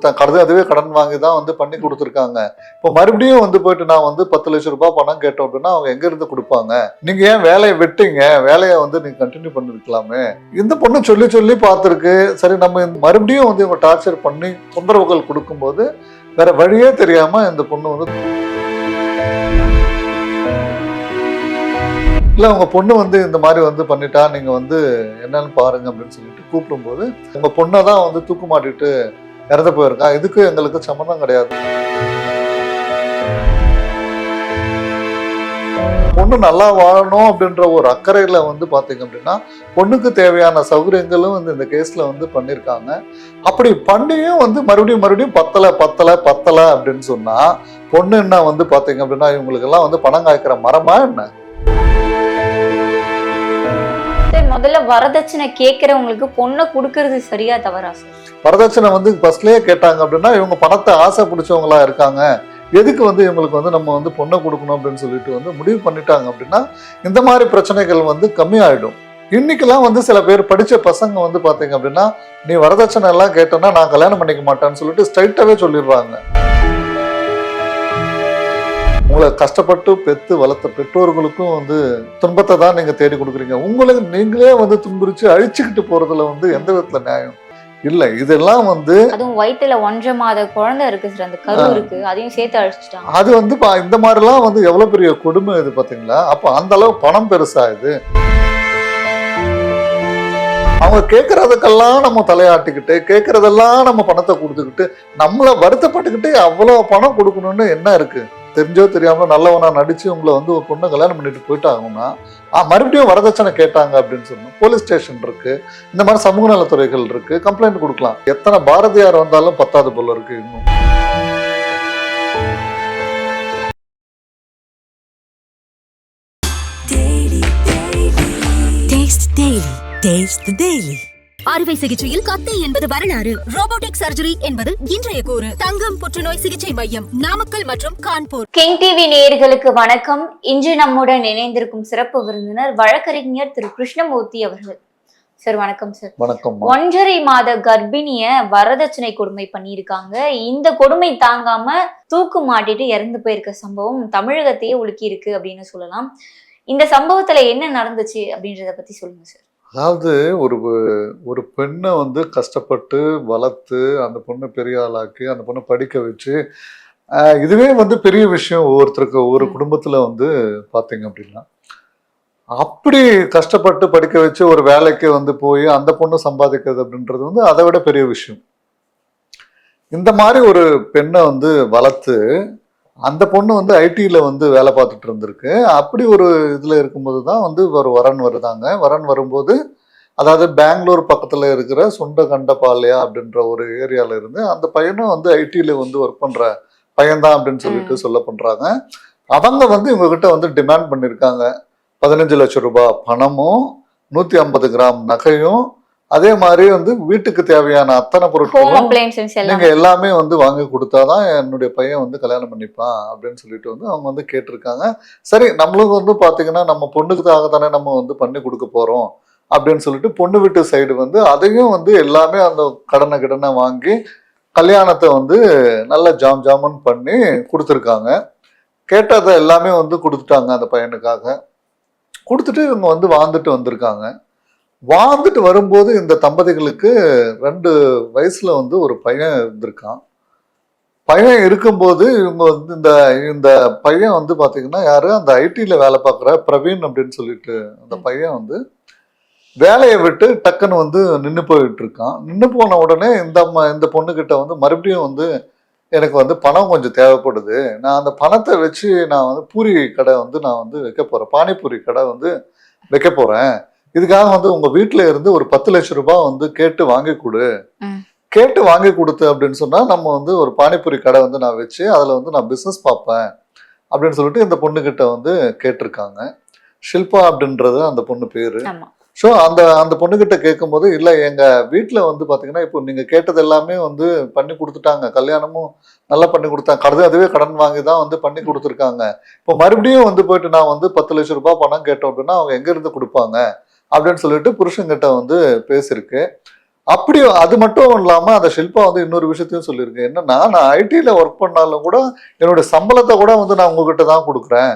த- கடன் அதுவே கடன் வாங்கி தான் வந்து பண்ணி கொடுத்துருக்காங்க. இப்போ மறுபடியும் வந்து போயிட்டு நான் வந்து பத்து லட்சம் ரூபாய் பணம் கேட்டோம் அப்படின்னா அவங்க எங்கேருந்து கொடுப்பாங்க? நீங்கள் ஏன் வேலையை விட்டீங்க? வேலையை வந்து நீங்கள் கண்டினியூ பண்ணிருக்கலாமே. இந்த பொண்ணு சொல்லி சொல்லி பார்த்துருக்கு. சரி நம்ம இந்த மறுபடியும் வந்து இவங்க டார்ச்சர் பண்ணி தொந்தரவுகள் கொடுக்கும்போது வேற வழியே தெரியாமல் இந்த பொண்ணு வந்து இல்லை உங்கள் பொண்ணு வந்து இந்த மாதிரி வந்து பண்ணிட்டா நீங்கள் வந்து என்னன்னு பாருங்க அப்படின்னு சொல்லிட்டு கூப்பிடும்போது உங்கள் பொண்ணை தான் வந்து தூக்கு மாட்டிட்டு இறந்து போயிருக்கா? இதுக்கு எங்களுக்கு சம்மந்தம் கிடையாது. பொண்ணு நல்லா வாழணும் அப்படின்ற ஒரு அக்கறையில் வந்து பார்த்தீங்க அப்படின்னா பொண்ணுக்கு தேவையான சௌகரியங்களும் வந்து இந்த கேஸில் வந்து பண்ணியிருக்காங்க அப்படி பண்ணியும் வந்து மறுபடியும் மறுபடியும் பத்தலை பத்தலை பத்தலை அப்படின்னு சொன்னால் பொண்ணு என்ன வந்து பார்த்தீங்க அப்படின்னா இவங்களுக்கெல்லாம் வந்து பணம் காய்க்கிற மரமா என்ன? முதல்ல வரதட்சணை கேட்கறவங்களுக்கு பொண்ணை கொடுக்கறது சரியா தவறா வரதட்சணை வந்து ஃபர்ஸ்ட்லயே கேட்டாங்க அப்படின்னா இவங்க பணத்தை ஆசை பிடிச்சவங்களா இருக்காங்க. எதுக்கு வந்து இவங்களுக்கு வந்து நம்ம வந்து பொண்ணை கொடுக்கணும் அப்படின்னு சொல்லிட்டு வந்து முடிவு பண்ணிட்டாங்க அப்படின்னா இந்த மாதிரி பிரச்சனைகள் வந்து கம்மியாயிடும். இன்னைக்கெல்லாம் வந்து சில பேர் படிச்ச பசங்க வந்து பாத்தீங்க அப்படின்னா நீ வரதட்சணை எல்லாம் கேட்டேன்னா நான் கல்யாணம் பண்ணிக்க மாட்டேன்னு சொல்லிட்டு ஸ்ட்ரைட்டாவே சொல்லிடுறாங்க. உங்களை கஷ்டப்பட்டு பெத்து வளர்த்த பெற்றோர்களுக்கும் வந்து துன்பத்தை தான் நீங்க தேடி கொடுக்குறீங்க. உங்களுக்கு நீங்களே வந்து துன்புரிச்சு அழிச்சுக்கிட்டு போறதுல வந்து எந்த விதத்துல நியாயம்? இல்லை இதெல்லாம் வந்து அதுவும் வயிற்றுல ஒன்றரை மாத குழந்தை இருக்கு சார் அந்த கரு இருக்கு அதையும் சேர்த்து அழிச்சிட்டாங்க. அது வந்து இந்த மாதிரிலாம் வந்து எவ்வளவு பெரிய கொடுமை இது பாத்தீங்களா அப்ப அந்த அளவு பணம் பெருசா இது? அவங்க கேட்கறதுக்கெல்லாம் நம்ம தலையாட்டிக்கிட்டு கேட்கறதெல்லாம் நம்ம பணத்தை கொடுத்துக்கிட்டு நம்மள வருத்தப்பட்டுக்கிட்டு அவ்வளவு பணம் கொடுக்கணும்னு என்ன இருக்கு? தெரிஞ்சோ தெரியாமல் நல்லவனா நடிச்சு உங்களை வந்து ஒரு பொண்ணை கல்யாணம் பண்ணிட்டு போயிட்டாங்கன்னா ஆ, மறுபடியும் வரதட்சணை கேட்டாங்க அப்படின்னு சொன்னோம் போலீஸ் ஸ்டேஷன் இருக்கு. இந்த மாதிரி சமூக நலத்துறைகள் இருக்கு. கம்ப்ளைண்ட் கொடுக்கலாம். எத்தனை பாரதியார் வந்தாலும் பத்தாது போல இருக்கு இன்னும். Taste the Daily. அறுவை சிகிச்சையில் கத்தை என்பது வரலாறு. ரோபோட்டிக் சர்ஜரி என்பது இன்றைய கூறு. தங்கம் புற்றுநோய் சிகிச்சை மையம் நாமக்கல் மற்றும் கான்பூர். கிங் டிவி நேயர்களுக்கு வணக்கம். இன்று நம்முடன் இணைந்திருக்கும் சிறப்பு விருந்தினர் வழக்கறிஞர் திரு கிருஷ்ணமூர்த்தி அவர்கள். சார் வணக்கம் சார் வணக்கம் ஒன்றரை மாத கர்ப்பிணிய வரதட்சணை கொடுமை பண்ணியிருக்காங்க. இந்த கொடுமை தாங்காம தூக்கு மாட்டிட்டு இறந்து போயிருக்க சம்பவம் தமிழகத்தையே உலுக்கி இருக்கு அப்படின்னு சொல்லலாம். இந்த சம்பவத்துல என்ன நடந்துச்சு அப்படின்றத பத்தி சொல்லுங்க சார் அதாவது ஒரு ஒரு பெண்ணை வந்து கஷ்டப்பட்டு வளர்த்து அந்த பொண்ணை பெரிய ஆளாக்கி அந்த பொண்ணை படிக்க வச்சு இதுவே வந்து பெரிய விஷயம் ஒவ்வொருத்தருக்கு ஒவ்வொரு. குடும்பத்துல வந்து பாத்தீங்க அப்படின்னா அப்படி கஷ்டப்பட்டு படிக்க வச்சு ஒரு வேலைக்கு வந்து போய் அந்த பொண்ணு சம்பாதிக்கிறது அப்படின்றது வந்து அதை விட பெரிய விஷயம் இந்த மாதிரி ஒரு பெண்ணை வந்து வளர்த்து அந்த பொண்ணு வந்து ஐடியில் வந்து வேலை பார்த்துட்டு இருந்திருக்கு. அப்படி ஒரு இதில் இருக்கும்போது தான் வந்து ஒரு வரன் வருதாங்க. வரன் வரும்போது அதாவது பெங்களூர் பக்கத்தில் இருக்கிற சுண்டகண்டபாளையா அப்படின்ற ஒரு ஏரியாவில் இருந்து அந்த பையனும் வந்து ஐடியில் வந்து ஒர்க் பண்ணுற பையன்தான் அப்படின்னு சொல்லிட்டு சொல்ல பண்ணுறாங்க அவங்க வந்து இவங்ககிட்ட வந்து டிமாண்ட் பண்ணியிருக்காங்க. பதினஞ்சு லட்சம் ரூபாய் பணமும் நூற்றி ஐம்பது கிராம் நகையும் அதே மாதிரி வந்து வீட்டுக்கு தேவையான அத்தனை பொருட்களும் நீங்க எல்லாமே வந்து வாங்கி கொடுத்தாதான் என்னுடைய பையன் வந்து கல்யாணம் பண்ணிப்பான் அப்படின்னு சொல்லிட்டு வந்து அவங்க வந்து கேட்டிருக்காங்க. சரி நம்மளும் வந்து பாத்தீங்கன்னா நம்ம பொண்ணுக்காக தானே நம்ம வந்து பண்ணி கொடுக்க போறோம் அப்படின்னு சொல்லிட்டு பொண்ணு வீட்டு சைடு வந்து அதையும் வந்து எல்லாமே அந்த கடனை கடனை வாங்கி கல்யாணத்தை வந்து நல்ல ஜாம் ஜாமுன் பண்ணி கொடுத்துருக்காங்க. கேட்டதை எல்லாமே வந்து கொடுத்துட்டாங்க அந்த பையனுக்காக. கொடுத்துட்டு இவங்க வந்து வாழ்ந்துட்டு வந்திருக்காங்க. வாழ்ந்துட்டு வரும்போது இந்த தம்பதிகளுக்கு ரெண்டு வயசுல வந்து ஒரு பையன் இருந்திருக்கான். பையன் இருக்கும்போது இவங்க வந்து இந்த இந்த பையன் வந்து பாத்தீங்கன்னா யாரு? அந்த ஐடில வேலை பார்க்குற பிரவீன் அப்படின்னு சொல்லிட்டு அந்த பையன் வந்து வேலையை விட்டு டக்குன்னு வந்து நின்று போயிட்டு இருக்கான். நின்று போன உடனே இந்த அம்மா- இந்த பொண்ணுகிட்ட வந்து மறுபடியும் வந்து எனக்கு வந்து பணம் கொஞ்சம் தேவைப்படுது. நான் அந்த பணத்தை வச்சு நான் வந்து பூரி கடை வந்து நான் வந்து வைக்க போறேன். பானிபூரி கடை வந்து வைக்க போறேன். இதுக்காக வந்து உங்க வீட்டுல இருந்து ஒரு பத்து லட்சம் ரூபாய் வந்து கேட்டு வாங்கி கொடு. கேட்டு வாங்கி கொடுத்து அப்படின்னு சொன்னா நம்ம வந்து ஒரு பானிபூரி கடை வந்து நான் வச்சு அதுல வந்து நான் பிசினஸ் பார்ப்பேன் அப்படின்னு சொல்லிட்டு இந்த பொண்ணுகிட்ட வந்து கேட்டிருக்காங்க. ஷில்பா அப்படின்றது அந்த பொண்ணு பேரு. ஸோ அந்த அந்த பொண்ணுகிட்ட கேட்கும்போது இல்லை எங்கள் வீட்டில் வந்து பார்த்தீங்கன்னா இப்போ நீங்கள் கேட்டது எல்லாமே வந்து பண்ணி கொடுத்துட்டாங்க. கல்யாணமும் நல்லா பண்ணி கொடுத்தாங்க. கடன் அதுவே கடன் வாங்கி தான் வந்து பண்ணி கொடுத்துருக்காங்க. இப்போ மறுபடியும் வந்து போயிட்டு நான் வந்து பத்து லட்சம் ரூபாய் பணம் கேட்டோம் அப்படின்னா அவங்க எங்கேருந்து கொடுப்பாங்க? அப்படின்னு சொல்லிட்டு புருஷன்கிட்ட வந்து பேசியிருக்கு. அப்படி அது மட்டும் இல்லாம அந்த ஷில்பா வந்து இன்னொரு விஷயத்தையும் சொல்லியிருக்கு. என்னன்னா நான் ஐடில ஒர்க் பண்ணாலும் கூட என்னோட சம்பளத்தை கூட வந்து நான் உங்ககிட்ட தான் கொடுக்குறேன்.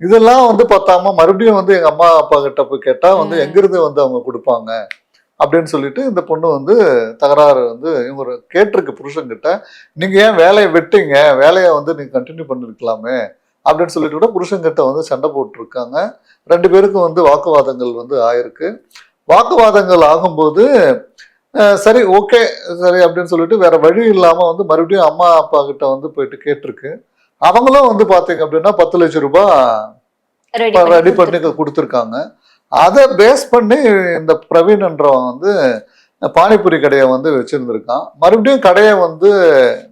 இதெல்லாம் வந்து பார்த்தாம மறுபடியும் வந்து எங்க அம்மா அப்பா கிட்ட போய் கேட்டா வந்து. எங்கிருந்து வந்து அவங்க கொடுப்பாங்க? அப்படின்னு சொல்லிட்டு இந்த பொண்ணு வந்து தகராறு வந்து இவங்க கேட்டிருக்கு புருஷன்கிட்ட. நீங்க ஏன் வேலையை விட்டீங்க? வேலையை வந்து நீங்க கண்டினியூ பண்ணிருக்கலாமே. அப்படின்னு சொல்லிட்டு கூட புருஷன்கிட்ட வந்து சண்டை போட்டிருக்காங்க. ரெண்டு பேருக்கும் வந்து வாக்குவாதங்கள் வந்து ஆயிருக்கு. வாக்குவாதங்கள் ஆகும்போது சரி ஓகே சரி அப்படின்னு சொல்லிட்டு வேற வழி இல்லாம வந்து மறுபடியும் அம்மா அப்பா கிட்ட வந்து போயிட்டு கேட்டிருக்கு. அவங்களும் வந்து பாத்தீங்க அப்படின்னா பத்து லட்சம் ரூபாய் ரெடி ரெடி பண்ணி கொடுத்துருக்காங்க. அதை பேஸ் பண்ணி இந்த பிரவீன்ன்றவன் வந்து பானிபூரி கடையை வந்து வச்சிருந்திருக்கான். மறுபடியும் கடையை வந்து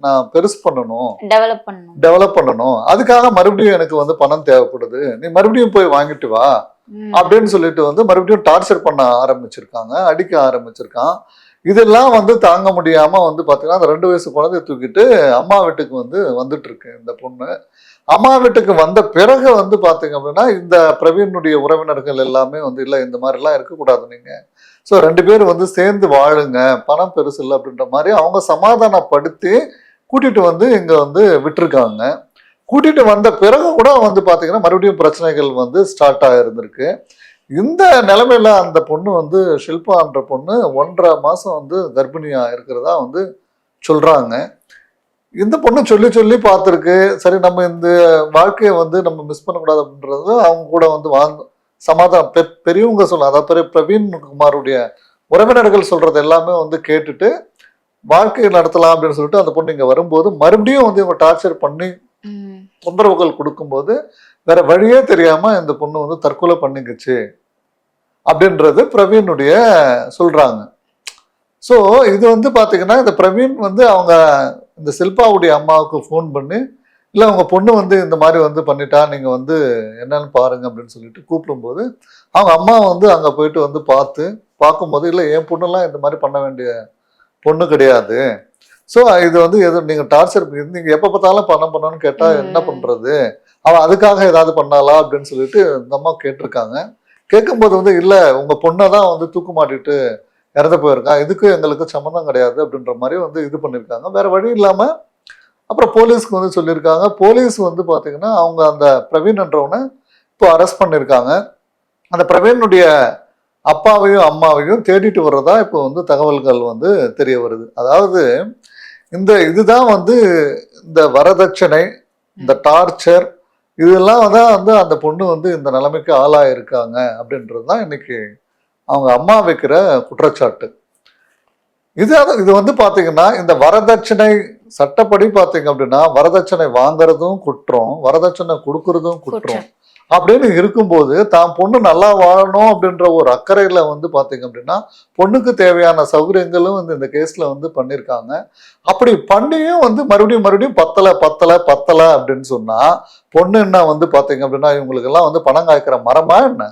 நான் பெருசு பண்ணணும். டெவலப் பண்ணணும். டெவலப் பண்ணணும். அதுக்காக மறுபடியும் எனக்கு வந்து பணம் தேவைப்படுது. நீ மறுபடியும் போய் வாங்கிட்டு வா. அப்படின்னு சொல்லிட்டு வந்து மறுபடியும் டார்ச்சர் பண்ண ஆரம்பிச்சிருக்காங்க. அடிக்க ஆரம்பிச்சிருக்கான். இதெல்லாம் வந்து தாங்க முடியாம வந்து பாத்தீங்கன்னா அந்த ரெண்டு வயசு குழந்தைய தூக்கிட்டு அம்மா வீட்டுக்கு வந்து வந்துட்டு இருக்கு இந்த பொண்ணு. அம்மா வீட்டுக்கு வந்த பிறகு வந்து பாத்தீங்க அப்படின்னா இந்த பிரவீனுடைய உறவினர்கள் எல்லாமே வந்து இல்ல இந்த மாதிரி எல்லாம் இருக்கக்கூடாது நீங்க. ஸோ ரெண்டு பேரும் வந்து சேர்ந்து வாழுங்க பணம் பெருசு இல்லை அப்படின்ற மாதிரி அவங்க சமாதானப்படுத்தி கூட்டிட்டு வந்து இங்கே வந்து விட்டுருக்காங்க. கூட்டிட்டு வந்த பிறகு கூட வந்து பார்த்தீங்கன்னா மறுபடியும் பிரச்சனைகள் வந்து ஸ்டார்ட் ஆயிருந்திருக்கு இந்த நிலைமையில அந்த பொண்ணு வந்து ஷில்பான்ற பொண்ணு ஒன்றரை மாதம் வந்து கர்ப்பிணியாக இருக்கிறதா வந்து சொல்கிறாங்க இந்த பொண்ணு சொல்லி சொல்லி பார்த்துருக்கு சரி நம்ம இந்த வாழ்க்கையை வந்து நம்ம மிஸ் பண்ணக்கூடாது அப்படின்றது அவங்க கூட வந்து வாழ்ந்தோம் சமாதானம் பெ- பெரியவங்க சொல்ல அதாவது பெரிய பிரவீன் குமாருடைய உறவினர்கள் சொல்றது எல்லாமே வந்து கேட்டுட்டு வாழ்க்கையை நடத்தலாம் அப்படின்னு சொல்லிட்டு அந்த பொண்ணு இங்க வரும்போது மறுபடியும் வந்து இவங்க டார்ச்சர் பண்ணி. தொந்தரவுகள் கொடுக்கும்போது வேற வழியே தெரியாம இந்த பொண்ணு வந்து தற்கொலை பண்ணிக்கிச்சு அப்படின்றது பிரவீனுடைய சொல்றாங்க ஸோ இது வந்து பாத்தீங்கன்னா இந்த பிரவீன் வந்து அவங்க இந்த சில்பாவுடைய அம்மாவுக்கு ஃபோன் பண்ணி இல்லை உங்க பொண்ணு வந்து இந்த மாதிரி வந்து பண்ணிட்டா நீங்க வந்து என்னன்னு பாருங்க அப்படின்னு சொல்லிட்டு கூப்பிடும்போது அவங்க அம்மா வந்து அங்க போயிட்டு வந்து பார்த்து பார்க்கும்போது இல்லை என் பொண்ணெல்லாம் இந்த மாதிரி பண்ண வேண்டிய பொண்ணு கிடையாது. ஸோ இது வந்து எது நீங்க டார்ச்சர் நீங்க எப்ப பார்த்தாலும் பணம் பண்ணணும்னு கேட்டா என்ன ம். பண்றது? அவ அதுக்காக ஏதாவது பண்ணாளா அப்படின்னு சொல்லிட்டு இந்த அம்மா கேட்டிருக்காங்க. கேட்கும்போது வந்து இல்ல உங்க பொண்ணை தான் வந்து தூக்கு மாட்டிட்டு இறந்து போயிருக்கா. இதுக்கு எங்களுக்கு சம்மந்தம் கிடையாது அப்படின்ற மாதிரி வந்து இது பண்ணியிருக்காங்க. வேற வழி இல்லாம அப்புறம் போலீஸ்க்கு வந்து சொல்லியிருக்காங்க. போலீஸ் வந்து பாத்தீங்கன்னா அவங்க அந்த பிரவீன்ன்றவனை இப்போ அரெஸ்ட் பண்ணியிருக்காங்க. அந்த பிரவீனுடைய அப்பாவையும் அம்மாவையும் தேடிட்டு வர்றதா இப்போ வந்து தகவல்கள் வந்து தெரிய வருது. அதாவது இந்த இதுதான் வந்து இந்த வரதட்சணை இந்த டார்ச்சர் இதெல்லாம் தான் வந்து அந்த பொண்ணு வந்து இந்த நிலைமைக்கு ஆளாயிருக்காங்க அப்படின்றது தான் இன்னைக்கு அவங்க அம்மா வைக்கிற குற்றச்சாட்டு. இது இது வந்து பாத்தீங்கன்னா இந்த வரதட்சணை சட்டப்படி பாத்தீங்க அப்படின்னா வரதட்சணை வாங்குறதும் குற்றம் வரதட்சணை கொடுக்கறதும் குற்றம். அப்படின்னு இருக்கும்போது தான் பொண்ணு நல்லா வாழணும் அப்படின்ற ஒரு அக்கறையில வந்து பாத்தீங்க அப்படின்னா பொண்ணுக்கு தேவையான சௌகரியங்களும் வந்து இந்த கேஸ்ல வந்து பண்ணியிருக்காங்க அப்படி பண்ணியும் வந்து மறுபடியும் மறுபடியும் பத்தல பத்தல பத்தல அப்படின்னு சொன்னா பொண்ணு என்ன வந்து பாத்தீங்க அப்படின்னா இவங்களுக்கு எல்லாம் வந்து பணம் காய்க்கிற மரமா என்ன.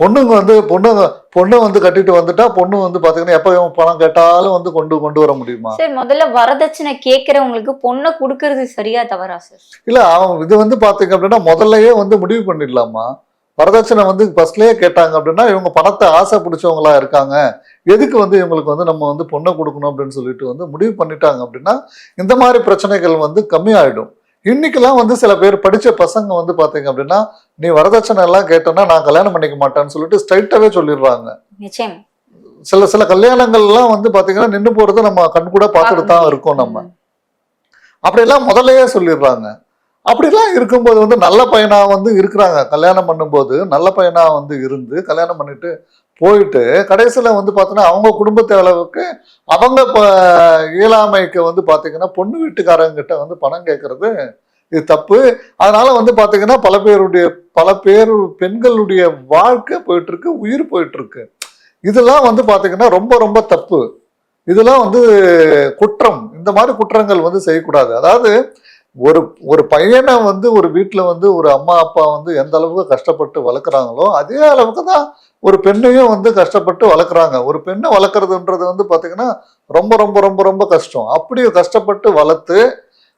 பொண்ணுங்க வந்து பொண்ணுங்க பொண்ணு வந்து கட்டிட்டு வந்துட்டா பொண்ணு வந்து பாத்தீங்கன்னா எப்ப பணம் கேட்டாலும் வந்து கொண்டு கொண்டு வர முடியுமா? சரி முதல்ல வரதட்சணை கேக்குறவங்களுக்கு பொண்ணை கொடுக்கறது சரியா தவறா சார்? இல்ல அவன் இது வந்து பாத்தீங்க அப்படின்னா முதல்லயே வந்து முடிவு பண்ணிடலாமா? வரதட்சணை வந்து ஃபர்ஸ்ட்லயே கேட்டாங்க அப்படின்னா இவங்க பணத்தை ஆசை பிடிச்சவங்களா இருக்காங்க. எதுக்கு வந்து இவங்களுக்கு வந்து நம்ம வந்து பொண்ணை கொடுக்கணும் அப்படின்னு சொல்லிட்டு வந்து முடிவு பண்ணிட்டாங்க அப்படின்னா இந்த மாதிரி பிரச்சனைகள் வந்து கம்மியாயிடும். இன்னைக்கெல்லாம் வந்து சில பேர் படிச்ச பசங்க வந்து பாத்தீங்க அப்படின்னா நீ வரதட்சணை எல்லாம் கேட்டோன்னா நான் கல்யாணம் பண்ணிக்க மாட்டேன்னு சொல்லிட்டு ஸ்ட்ரைட்டாவே சொல்லிடுறாங்க. நிச்சயம். சில சில கல்யாணங்கள்லாம் வந்து பாத்தீங்கன்னா நின்னு போறது நம்ம கண் கூட பார்த்துட்டு தான் இருக்கோம் நம்ம. அப்படியெல்லாம் முதல்லயே சொல்லிடுறாங்க. அப்படிலாம் இருக்கும்போது வந்து நல்ல பையனா வந்து இருக்கிறாங்க. கல்யாணம் பண்ணும்போது நல்ல பையனா வந்து இருந்து கல்யாணம் பண்ணிட்டு போயிட்டு கடைசியில் வந்து பார்த்தோன்னா அவங்க குடும்பத்தை அளவுக்கு அவங்க இப்போ இயலாமைக்கு வந்து பார்த்தீங்கன்னா பொண்ணு வீட்டுக்காரங்க கிட்ட வந்து பணம் கேட்கறது இது தப்பு. அதனால வந்து பார்த்தீங்கன்னா பல பேருடைய பல பேர் பெண்களுடைய வாழ்க்கை போயிட்டு இருக்கு உயிர் போயிட்டு இருக்கு இதெல்லாம் வந்து பார்த்தீங்கன்னா ரொம்ப ரொம்ப தப்பு. இதெல்லாம் வந்து குற்றம். இந்த மாதிரி குற்றங்கள் வந்து செய்யக்கூடாது. அதாவது ஒரு ஒரு பையனை வந்து ஒரு வீட்டுல வந்து ஒரு அம்மா அப்பா வந்து எந்த அளவுக்கு கஷ்டப்பட்டு வளர்க்குறாங்களோ அதே அளவுக்கு தான் ஒரு பெண்ணையும் வந்து கஷ்டப்பட்டு வளர்க்குறாங்க. ஒரு பெண்ணை வளர்க்குறதுன்றது வந்து பாத்தீங்கன்னா ரொம்ப ரொம்ப ரொம்ப ரொம்ப கஷ்டம். அப்படி கஷ்டப்பட்டு வளர்த்து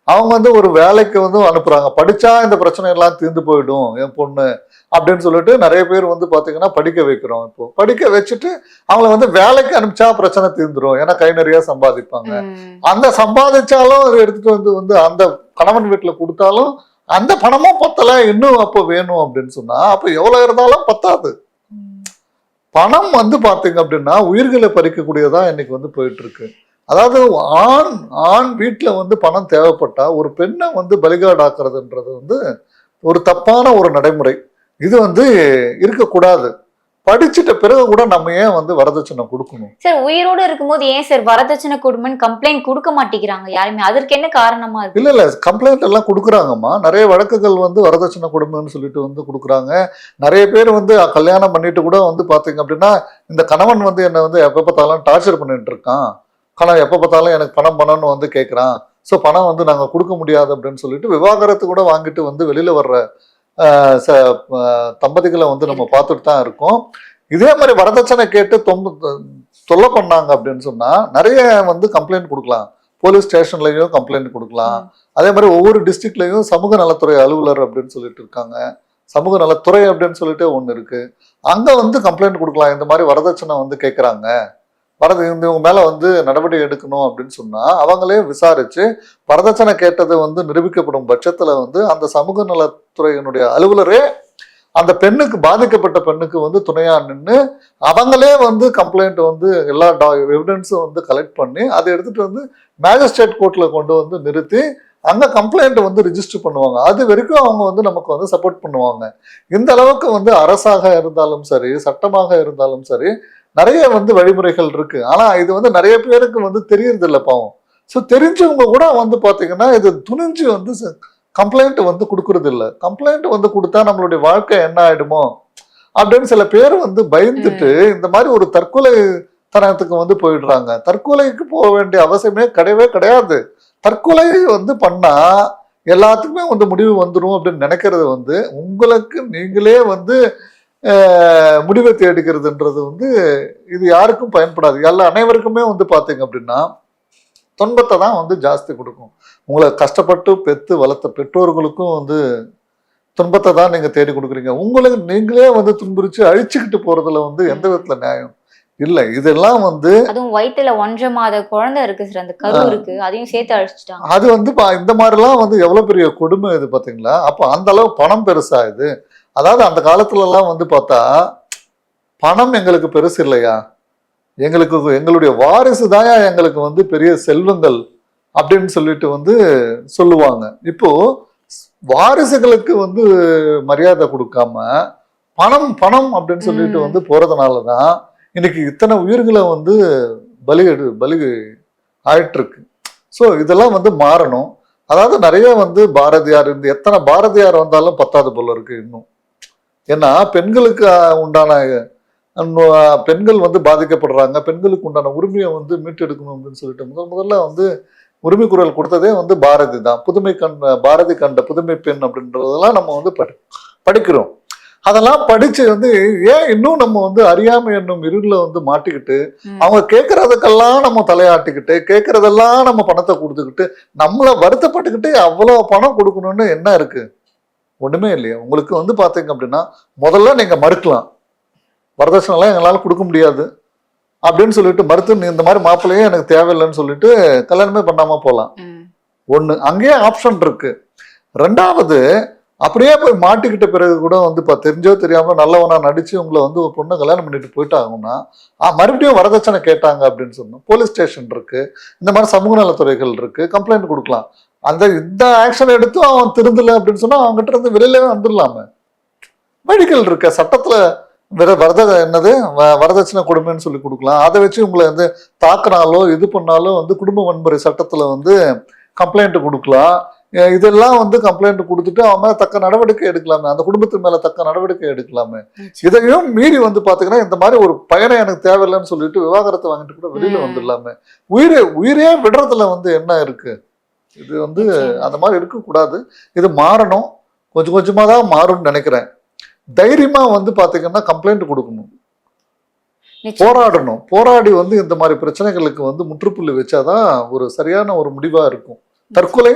அவங்க வந்து ஒரு வேலைக்கு வந்து அனுப்புறாங்க. படிச்சா இந்த பிரச்சனை எல்லாம் தீர்ந்து போயிடும் என் பொண்ணு அப்படின்னு சொல்லிட்டு நிறைய பேர் வந்து பாத்தீங்கன்னா படிக்க வைக்கிறோம் இப்போ. படிக்க வச்சுட்டு அவங்கள வந்து வேலைக்கு அனுப்பிச்சா பிரச்சனை தீர்ந்துரும். ஏன்னா கை நிறைய சம்பாதிப்பாங்க. அந்த சம்பாதிச்சாலும் அதை எடுத்துட்டு வந்து வந்து அந்த கணவன் வீட்டில் கொடுத்தாலும் அந்த பணமும் பத்தல இன்னும் அப்போ வேணும் அப்படின்னு சொன்னா அப்போ எவ்வளவு இருந்தாலும் பத்தாது. பணம் வந்து பார்த்தீங்க அப்படின்னா உயிர்களை பறிக்கக்கூடியதா இன்னைக்கு வந்து போயிட்டு இருக்கு அதாவது ஆண் ஆண் வீட்டில் வந்து பணம் தேவைப்பட்டா ஒரு பெண்ணை வந்து பலிகாடாக்குறதுன்றது வந்து ஒரு தப்பான ஒரு நடைமுறை. இது வந்து இருக்கக்கூடாது. படிச்சிட்ட பிறகு கூட நம்ம ஏன் வந்து வரதட்சணை கொடுக்கணும்? சார் உயிரோட இருக்கும்போது ஏன் சார் வரதட்சணை கொடுமைன்னு கம்ப்ளைண்ட் கொடுக்க மாட்டேங்கிறாங்க யாருமே? அதற்கு என்ன காரணமா இருக்கு? இல்ல இல்ல கம்ப்ளைண்ட் எல்லாம் கொடுக்குறாங்கம்மா. நிறைய வழக்குகள் வந்து வரதட்சணை கொடுமைன்னு சொல்லிட்டு வந்து கொடுக்குறாங்க. நிறைய பேர் வந்து கல்யாணம் பண்ணிட்டு கூட வந்து பாத்தீங்க அப்படின்னா இந்த கணவன் வந்து என்னை வந்து எப்ப பார்த்தாலும் டார்ச்சர் பண்ணிட்டு இருக்கான். கணவன் எப்ப பார்த்தாலும் எனக்கு பணம் பணம்னு வந்து கேட்குறான் ஸோ பணம் வந்து நாங்க கொடுக்க முடியாது அப்படின்னு சொல்லிட்டு விவாகரத்து கூட வாங்கிட்டு வந்து வெளியில வர்ற தம்பதிகளை வந்து நம்ம பார்த்துட்டு தான் இருக்கோம். இதே மாதிரி வரதட்சணை கேட்டு தொம்ப தொல்லை பண்ணாங்க அப்படின்னு சொன்னால் நிறைய வந்து கம்ப்ளைண்ட் கொடுக்கலாம். போலீஸ் ஸ்டேஷன்லையும் கம்ப்ளைண்ட் கொடுக்கலாம். அதே மாதிரி ஒவ்வொரு டிஸ்ட்ரிக்ட்லையும் சமூக நலத்துறை அலுவலர் அப்படின்னு சொல்லிட்டு இருக்காங்க. சமூக நலத்துறை அப்படின்னு சொல்லிட்டு ஒன்று இருக்குது அங்கே வந்து கம்ப்ளைண்ட் கொடுக்கலாம். இந்த மாதிரி வரதட்சணை வந்து கேட்குறாங்க பரத இவங்க மேல வந்து நடவடிக்கை எடுக்கணும் அப்படின்னு சொன்னா அவங்களே விசாரிச்சு வரதட்சணை கேட்டது வந்து நிரூபிக்கப்படும் பட்சத்துல வந்து அந்த சமூக நலத்துறையினுடைய அலுவலரே அந்த பெண்ணுக்கு பாதிக்கப்பட்ட பெண்ணுக்கு வந்து துணையா நின்று அவங்களே வந்து கம்ப்ளைண்ட் வந்து எல்லா எவிடன்ஸும் வந்து கலெக்ட் பண்ணி அதை எடுத்துட்டு வந்து மேஜிஸ்ட்ரேட் கோர்ட்ல கொண்டு வந்து நிறுத்தி அந்த கம்ப்ளைண்ட் வந்து ரிஜிஸ்டர் பண்ணுவாங்க. அது வரைக்கும் அவங்க வந்து நமக்கு வந்து சப்போர்ட் பண்ணுவாங்க. இந்த அளவுக்கு வந்து அரசாக இருந்தாலும் சரி சட்டமாக இருந்தாலும் சரி நிறைய வந்து வழிமுறைகள் இருக்கு. ஆனா இது வந்து நிறைய பேருக்கு வந்து தெரியறது இல்லை பாவம். ஸோ தெரிஞ்சவங்க கூட வந்து பாத்தீங்கன்னா இது துணிஞ்சு வந்து கம்ப்ளைண்ட் வந்து கொடுக்கறது இல்ல கம்ப்ளைண்ட் வந்து கொடுத்தா நம்மளுடைய வாழ்க்கை என்ன ஆயிடுமோ? அப்படின்னு சில பேர் வந்து பயந்துட்டு இந்த மாதிரி ஒரு தற்கொலை தனத்துக்கு வந்து போயிடுறாங்க. தற்கொலைக்கு போக வேண்டிய அவசியமே கிடையவே கிடையாது. தற்கொலை வந்து பண்ணா எல்லாத்துக்குமே வந்து முடிவு வந்துடும் அப்படின்னு நினைக்கிறது வந்து உங்களுக்கு நீங்களே வந்து முடிவை தேடிக்கிறதுன்றது வந்து இது யாருக்கும் பயன்படாது. எல்லா அனைவருக்குமே வந்து பார்த்தீங்க அப்படின்னா துன்பத்தை தான் வந்து ஜாஸ்தி கொடுக்கும். உங்களை கஷ்டப்பட்டு பெத்து வளர்த்த பெற்றோர்களுக்கும் வந்து துன்பத்தை தான் நீங்க தேடி கொடுக்குறீங்க. உங்களுக்கு நீங்களே வந்து துன்புரிச்சு அழிச்சுக்கிட்டு போறதுல வந்து எந்த விதத்துல நியாயம்? இல்லை. இதெல்லாம் வந்து அதுவும் வயித்துல ஒன்றரை மாத குழந்தை இருக்கு சார். அந்த கரு இருக்கு. அதையும் சேர்த்து அழிச்சிட்டாங்க. அது வந்து இந்த மாதிரிலாம் வந்து எவ்வளவு பெரிய கொடுமை இது பாத்தீங்களா? அப்போ அந்த அளவு பணம் பெருசா இது அதாவது அந்த காலத்துல எல்லாம் வந்து பார்த்தா பணம் எங்களுக்கு பெருசு இல்லையா? எங்களுக்கு எங்களுடைய வாரிசு தான் எங்களுக்கு வந்து பெரிய செல்வங்கள் அப்படின்னு சொல்லிட்டு வந்து சொல்லுவாங்க. இப்போ வாரிசுகளுக்கு வந்து மரியாதை கொடுக்காம பணம் பணம் அப்படின்னு சொல்லிட்டு. வந்து போறதுனால தான் இன்னைக்கு இத்தனை உயிர்களை வந்து பலி பலி ஆயிட்டு இருக்கு ஸோ இதெல்லாம் வந்து மாறணும். அதாவது நிறைய வந்து பாரதியார் இந்த எத்தனை பாரதியார் வந்தாலும் பத்தாது போல இருக்கு இன்னும். ஏன்னா பெண்களுக்கு உண்டான பெண்கள் வந்து பாதிக்கப்படுறாங்க. பெண்களுக்கு உண்டான உரிமையை வந்து மீட்டெடுக்கணும் அப்படின்னு சொல்லிட்டு முதல் முதல்ல வந்து உரிமை குரல் கொடுத்ததே வந்து பாரதி தான். புதுமை கண்ட பாரதி கண்ட புதுமை பெண் அப்படின்றதெல்லாம் நம்ம வந்து படி படிக்கிறோம். அதெல்லாம் படிச்சு வந்து ஏன் இன்னும் நம்ம வந்து அறியாமை என்னும் இருள வந்து மாட்டிக்கிட்டு. அவங்க கேட்கறதுக்கெல்லாம் நம்ம தலையாட்டிக்கிட்டு கேட்கறதெல்லாம் நம்ம பணத்தை கொடுத்துக்கிட்டு நம்மள வருத்தப்பட்டுக்கிட்டு அவ்வளவு பணம் கொடுக்கணும்னு என்ன இருக்கு? ஒண்ணுமே இல்லையா. உங்களுக்கு வந்து பாத்தீங்க அப்படின்னா முதல்ல நீங்க மறுக்கலாம். வரதட்சணைலாம் எங்களால கொடுக்க முடியாது. அப்படின்னு சொல்லிட்டு மறுத்து நீ இந்த மாதிரி மாப்பிள்ளையே எனக்கு தேவையில்லைன்னு சொல்லிட்டு கல்யாணமே பண்ணாம போகலாம். ஒண்ணு அங்கேயே ஆப்ஷன் இருக்கு. ரெண்டாவது அப்படியே போய் மாட்டிக்கிட்ட பிறகு கூட வந்து இப்போ தெரிஞ்சோ தெரியாம நல்லவனா நடிச்சு உங்களை வந்து ஒரு பொண்ணை கல்யாணம் பண்ணிட்டு போயிட்டாங்கன்னா மறுபடியும் வரதட்சணை கேட்டாங்க அப்படின்னு சொன்னோம். போலீஸ் ஸ்டேஷன் இருக்கு. இந்த மாதிரி சமூக நலத்துறைகள் இருக்கு. கம்ப்ளைண்ட் கொடுக்கலாம். அந்த இந்த ஆக்ஷன் எடுத்து அவன் திருந்தல அப்படின்னு சொன்னா அவங்ககிட்ட இருந்து வெளியிலவே வந்துடலாமே வழிகள் இருக்க? சட்டத்துல வேற வரத என்னது? வரதட்சணை கொடுமைன்னு சொல்லி கொடுக்கலாம். அதை வச்சு உங்களை வந்து தாக்குனாலோ இது பண்ணாலோ வந்து குடும்ப வன்முறை சட்டத்துல வந்து கம்ப்ளைண்ட் கொடுக்கலாம். இதெல்லாம் வந்து கம்ப்ளைண்ட் கொடுத்துட்டு அவன் மேல தக்க நடவடிக்கை எடுக்கலாமே. அந்த குடும்பத்து மேல தக்க நடவடிக்கை எடுக்கலாமே. இதையும் மீறி வந்து பாத்தீங்கன்னா இந்த மாதிரி ஒரு பையனை எனக்கு தேவையில்லைன்னு சொல்லிட்டு விவாகரத்தை வாங்கிட்டு கூட வெளியில. வந்துடலாமே உயிரே உயிரே விடுறதுல வந்து என்ன இருக்கு? இது வந்து. அந்த மாதிரி இருக்கக்கூடாது. இது மாறணும். கொஞ்சம் கொஞ்சமா தான் மாறும்னு நினைக்கிறேன். தைரியமா வந்து பாத்தீங்கன்னா கம்ப்ளைண்ட் கொடுக்கணும். போராடணும். போராடி வந்து இந்த மாதிரி பிரச்சனைகளுக்கு வந்து முற்றுப்புள்ளி வச்சாதான் ஒரு சரியான ஒரு முடிவா இருக்கும். தற்கொலை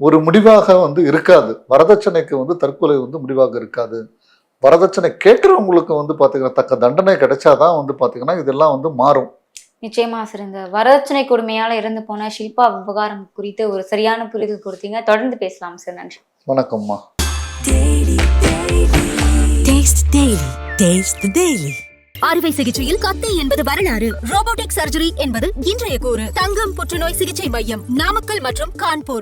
ஒரு முடிவாக வந்து இருக்காது. வரதட்சணைக்கு வந்து தற்கொலை வந்து முடிவாக இருக்காது. வரதட்சணை கேட்குறவங்களுக்கு வந்து பார்த்தீங்கன்னா தக்க தண்டனை கிடைச்சாதான் வந்து பார்த்தீங்கன்னா இதெல்லாம் வந்து மாறும். நிச்சயமா சார் இந்த வரதட்சணை கொடுமையால இறந்து போன ஷில்பா விவகாரம் குறித்து ஒரு சரியான புரிதல் கொடுத்தீங்க. தொடர்ந்து பேசலாம் சார் நன்றி. வணக்கம்மா. அறுவை சிகிச்சையில் கத்தை என்பது வரலாறு. ரோபோட்டிக் சர்ஜரி என்பது இன்றைய கூறு. தங்கம் புற்றுநோய் சிகிச்சை மையம் நாமக்கல் மற்றும் கான்பூர்.